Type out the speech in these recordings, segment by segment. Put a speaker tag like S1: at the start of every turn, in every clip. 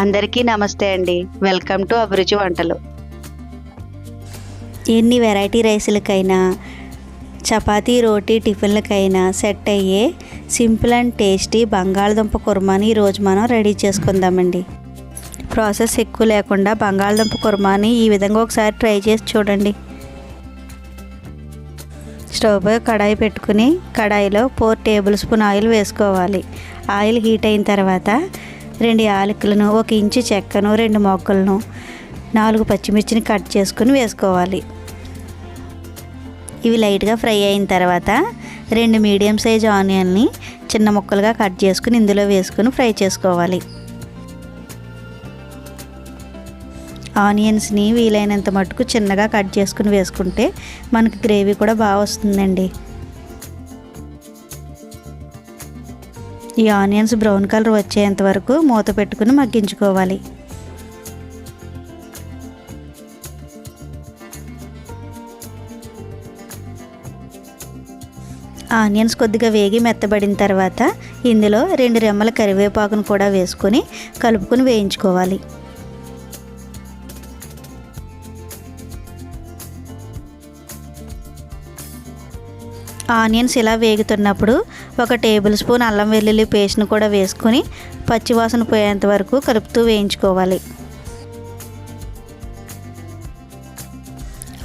S1: అందరికీ నమస్తే అండి. వెల్కమ్ టు అభిరుచి వంటలు.
S2: ఎన్ని వెరైటీ రైసులకైనా చపాతీ రోటీ టిఫిన్లకైనా సెట్ అయ్యే సింపుల్ అండ్ టేస్టీ బంగాళదుంప కుర్మాని ఈరోజు మనం రెడీ చేసుకుందామండి. ప్రాసెస్ ఎక్కువ లేకుండా బంగాళదుంప కుర్మాని ఈ విధంగా ఒకసారి ట్రై చేసి చూడండి. స్టవ్ పై కడాయి పెట్టుకుని కడాయిలో ఫోర్ టేబుల్ స్పూన్ ఆయిల్ వేసుకోవాలి. ఆయిల్ హీట్ అయిన తర్వాత రెండు యాలకులను ఒక ఇంచు చెక్కను రెండు మొగ్గలను నాలుగు పచ్చిమిర్చిని కట్ చేసుకుని వేసుకోవాలి. ఇవి లైట్గా ఫ్రై అయిన తర్వాత రెండు మీడియం సైజ్ ఆనియన్ని చిన్న ముక్కలుగా కట్ చేసుకుని ఇందులో వేసుకుని ఫ్రై చేసుకోవాలి. ఆనియన్స్ని వీలైనంత మటుకు చిన్నగా కట్ చేసుకుని వేసుకుంటే మనకి గ్రేవీ కూడా బాగా వస్తుందండి. ఈ ఆనియన్స్ బ్రౌన్ కలర్ వచ్చేంత వరకు మూత పెట్టుకుని మగ్గించుకోవాలి. ఆనియన్స్ కొద్దిగా వేగి మెత్తబడిన తర్వాత ఇందులో రెండు రెమ్మల కరివేపాకును కూడా వేసుకొని కలుపుకొని వేయించుకోవాలి. ఆనియన్స్ ఇలా వేగుతున్నప్పుడు ఒక టేబుల్ స్పూన్ అల్లం వెల్లుల్లి పేస్ట్ను కూడా వేసుకొని పచ్చివాసన పోయేంత వరకు కలుపుతూ వేయించుకోవాలి.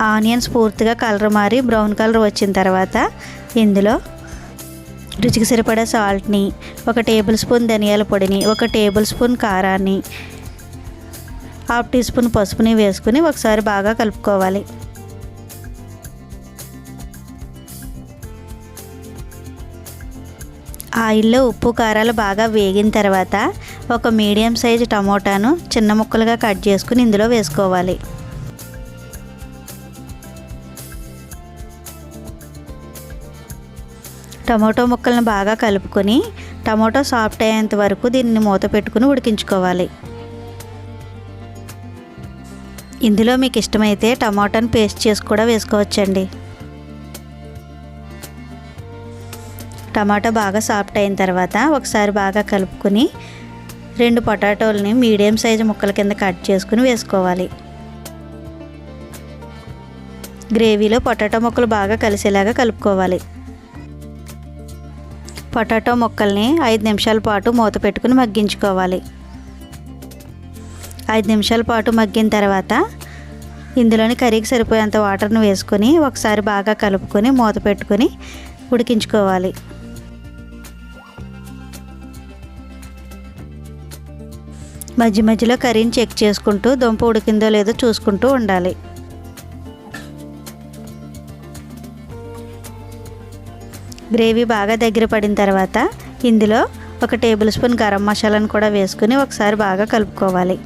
S2: ఆనియన్స్ పూర్తిగా కలర్ మారి బ్రౌన్ కలర్ వచ్చిన తర్వాత ఇందులో రుచికి సరిపడా సాల్ట్ని ఒక టేబుల్ స్పూన్ ధనియాల పొడిని ఒక టేబుల్ స్పూన్ కారాన్ని హాఫ్ టీ స్పూన్ పసుపుని వేసుకుని ఒకసారి బాగా కలుపుకోవాలి. ఆయిల్లో ఉప్పు కారాలు బాగా వేగిన తర్వాత ఒక మీడియం సైజు టమోటాను చిన్న ముక్కలుగా కట్ చేసుకుని ఇందులో వేసుకోవాలి. టమోటో ముక్కలను బాగా కలుపుకొని టమోటో సాఫ్ట్ అయ్యేంత వరకు దీన్ని మూత పెట్టుకుని ఉడికించుకోవాలి. ఇందులో మీకు ఇష్టమైతే టమాటాను పేస్ట్ చేసి కూడా వేసుకోవచ్చండి. టమాటా బాగా సాఫ్ట్ అయిన తర్వాత ఒకసారి బాగా కలుపుకొని రెండు పొటాటోల్ని మీడియం సైజు ముక్కల కింద కట్ చేసుకుని వేసుకోవాలి. గ్రేవీలో పొటాటో ముక్కలు బాగా కలిసేలాగా కలుపుకోవాలి. పొటాటో ముక్కల్ని ఐదు నిమిషాల పాటు మూత పెట్టుకుని మగ్గించుకోవాలి. ఐదు నిమిషాల పాటు మగ్గిన తర్వాత ఇందులోని కర్రీకి సరిపోయేంత వాటర్ను వేసుకొని ఒకసారి బాగా కలుపుకొని మూత పెట్టుకొని ఉడికించుకోవాలి. మధ్య మధ్యలో కర్రీని చెక్ చేసుకుంటూ దుంప ఉడికిందో లేదో చూసుకుంటూ ఉండాలి. గ్రేవీ బాగా దగ్గర పడిన తర్వాత ఇందులో ఒక టేబుల్ స్పూన్ గరం మసాలాను కూడా వేసుకుని ఒకసారి బాగా కలుపుకోవాలి.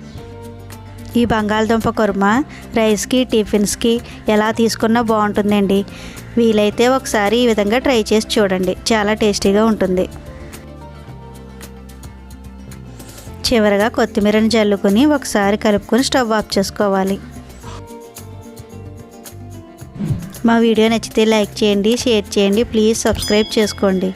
S2: ఈ బంగాళదుంప కుర్మా రైస్కి టిఫిన్స్కి ఎలా తీసుకున్నా బాగుంటుందండి. వీలైతే ఒకసారి ఈ విధంగా ట్రై చేసి చూడండి. చాలా టేస్టీగా ఉంటుంది. చివరగా కొత్తిమీరని జల్లుకొని ఒకసారి కలుపుకొని స్టవ్ ఆఫ్ చేసుకోవాలి. మా వీడియో నచ్చితే లైక్ చేయండి షేర్ చేయండి ప్లీజ్ సబ్స్క్రైబ్ చేసుకోండి.